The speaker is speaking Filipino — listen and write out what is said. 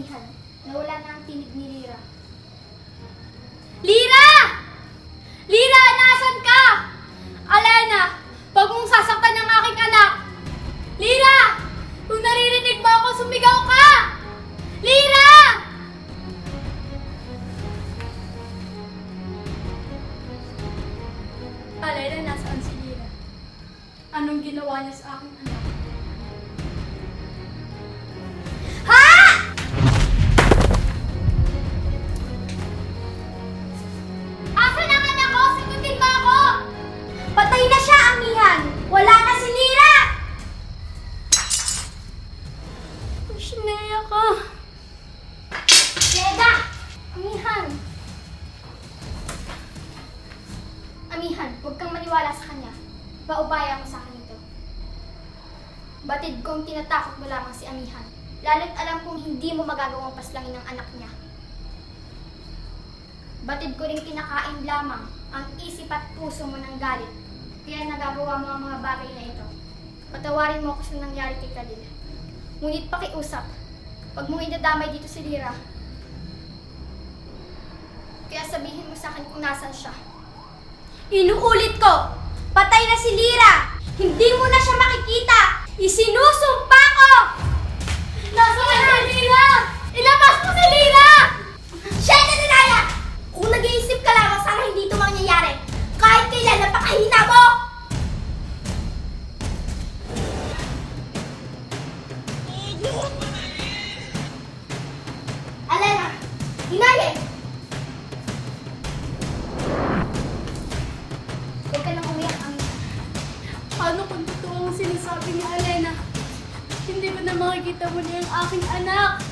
amihan na wala na ang tinig ni Lira. Lira! Lira, nasan ka? Alena, pag mong sasaktan ng aking anak. Lira! Kung naririnig mo ako, sumigaw ka! Lira! Alena, nasaan si Lira? Anong ginawa niya sa aking anak? Sinaya ka. Leda! Amihan! Amihan, huwag kang maniwala sa kanya. Paubaya mo sa akin ito. Batid kong tinatakot mo lamang si Amihan. Lalo't alam kong hindi mo magagawang paslangin ng anak niya. Batid ko rin kinakain lamang ang isip at puso mo ng galit. Kaya nagagawa mo ang mga bagay na ito. Patawarin mo ako sa nangyari kay Kalil. Ngunit pakiusap, huwag mong idadamay dito si Lira. Kaya sabihin mo sa akin kung nasan siya. Inuulit ko, patay na si Lira! Na makikita na yung aking anak?